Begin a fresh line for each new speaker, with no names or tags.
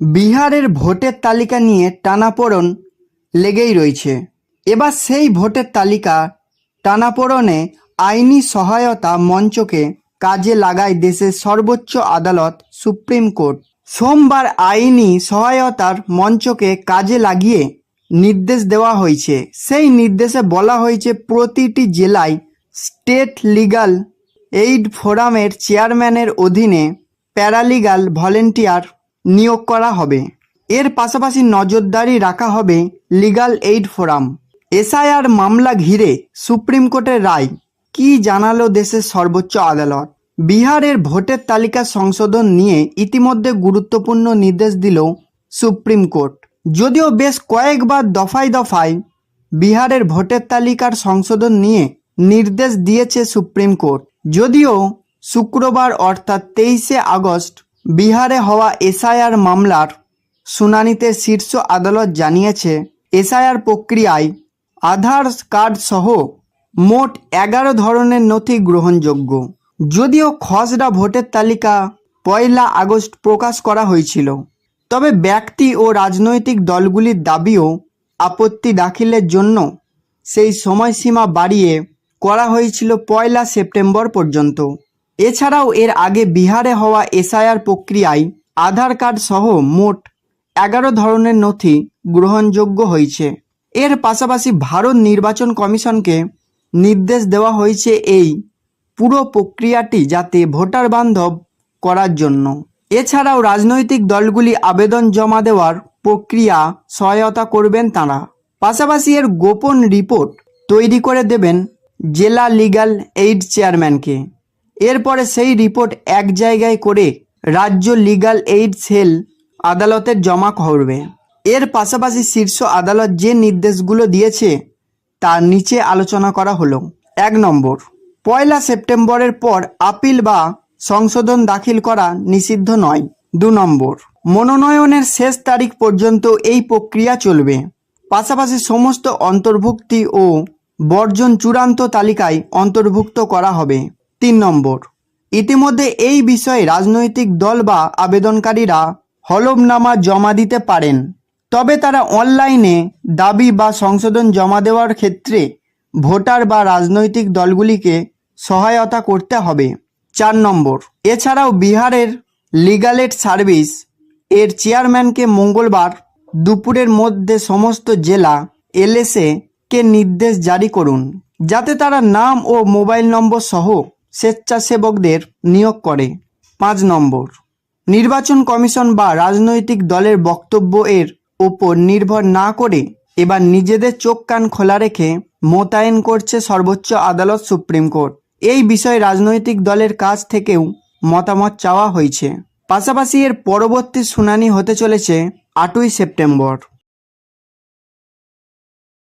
বিহারের ভোটের তালিকা নিয়ে টানাপোড়ন লেগেই রয়েছে। এবার সেই ভোটের তালিকা টানাপোড়নে আইনি সহায়তা মঞ্চকে কাজে লাগায় দেশের সর্বোচ্চ আদালত সুপ্রিম কোর্ট। সোমবার আইনি সহায়তার মঞ্চকে কাজে লাগিয়ে নির্দেশ দেওয়া হয়েছে। সেই নির্দেশে বলা হয়েছে, প্রতিটি জেলায় স্টেট লিগাল এইড ফোরামের চেয়ারম্যানের অধীনে প্যারালিগাল ভলেন্টিয়ার নিয়োগ করা হবে। এর পাশাপাশি নজরদারি রাখা হবে লিগাল এইড ফোরাম। এসআইআর মামলা ঘিরে সুপ্রিম কোর্টের রায়। কি জানালো দেশের সর্বোচ্চ আদালত? বিহারের ভোটের তালিকা সংশোধন নিয়ে ইতিমধ্যে গুরুত্বপূর্ণ নির্দেশ দিল সুপ্রিম কোর্ট। যদিও বেশ কয়েকবার দফায় দফায় বিহারের ভোটের তালিকার সংশোধন নিয়ে নির্দেশ দিয়েছে সুপ্রিম কোর্ট। যদিও শুক্রবার অর্থাৎ তেইশে আগস্ট বিহারে হওয়া এসআইআর মামলার শুনানিতে শীর্ষ আদালত জানিয়েছে, এসআইআর প্রক্রিয়ায় আধার কার্ড সহ মোট এগারো ধরনের নথি গ্রহণযোগ্য। যদিও খসড়া ভোটের তালিকা পয়লা আগস্ট প্রকাশ করা হয়েছিল। তবে ব্যক্তি ও রাজনৈতিক দলগুলির দাবিও আপত্তি দাখিলের জন্য সেই সময়সীমা বাড়িয়ে করা হয়েছিল পয়লা সেপ্টেম্বর পর্যন্ত। এছাড়াও এর আগে বিহারে হওয়া এসআইআর প্রক্রিয়ায় আধার কার্ড সহ মোট এগারো ধরনের নথি গ্রহণযোগ্য হয়েছে। এর পাশাপাশি ভারত নির্বাচন কমিশনকে নির্দেশ দেওয়া হয়েছে এই পুরো প্রক্রিয়াটি যাতে ভোটার বান্ধব করার জন্য। এছাড়াও রাজনৈতিক দলগুলি আবেদন জমা দেওয়ার প্রক্রিয়া সহায়তা করবেন তারা। পাশাপাশি এর গোপন রিপোর্ট তৈরি করে দেবেন জেলা লিগ্যাল এইড চেয়ারম্যানকে। এরপরে সেই রিপোর্ট এক জায়গায় করে রাজ্য লিগ্যাল এইড সেল আদালতের জমা করবে। এর পাশাপাশি শীর্ষ আদালত যে নির্দেশগুলো দিয়েছে, তার নিচে আলোচনা করা হলো। এক নম্বর, পয়লা সেপ্টেম্বরের পর আপিল বা সংশোধন দাখিল করা নিষিদ্ধ নয়। দু নম্বর, মনোনয়নের শেষ তারিখ পর্যন্ত এই প্রক্রিয়া চলবে। পাশাপাশি সমস্ত অন্তর্ভুক্তি ও বর্জন চূড়ান্ত তালিকায় অন্তর্ভুক্ত করা হবে। তিন নম্বর। ইতিমধ্যে এই বিষয়ে রাজনৈতিক দল বা আবেদনকারীরা হলফনামা জমা দিতে পারেন। তবে তারা অনলাইনে দাবি বা সংশোধন জমা দেওয়ার ক্ষেত্রে ভোটার বা রাজনৈতিক দলগুলিকে সহায়তা করতে হবে। চার নম্বর। এছাড়াও বিহারের লিগালেট সার্ভিস এর চেয়ারম্যানকে মঙ্গলবার দুপুরের মধ্যে সমস্ত জেলা এলএসএ কে নির্দেশ জারি করুন, যাতে তারা নাম ও মোবাইল নম্বর সহ স্বেচ্ছাসেবকদের নিয়োগ করে। পাঁচ নম্বর। নির্বাচন কমিশন বা রাজনৈতিক দলের বক্তব্য এর ওপর নির্ভর না করে এবার নিজেদের চোখ কান খোলা রেখে মোতায়েন করছে সর্বোচ্চ আদালত সুপ্রিম কোর্ট। এই বিষয়ে রাজনৈতিক দলের কাছ থেকেও মতামত চাওয়া হয়েছে। পাশাপাশি এর পরবর্তী শুনানি হতে চলেছে আটই সেপ্টেম্বর।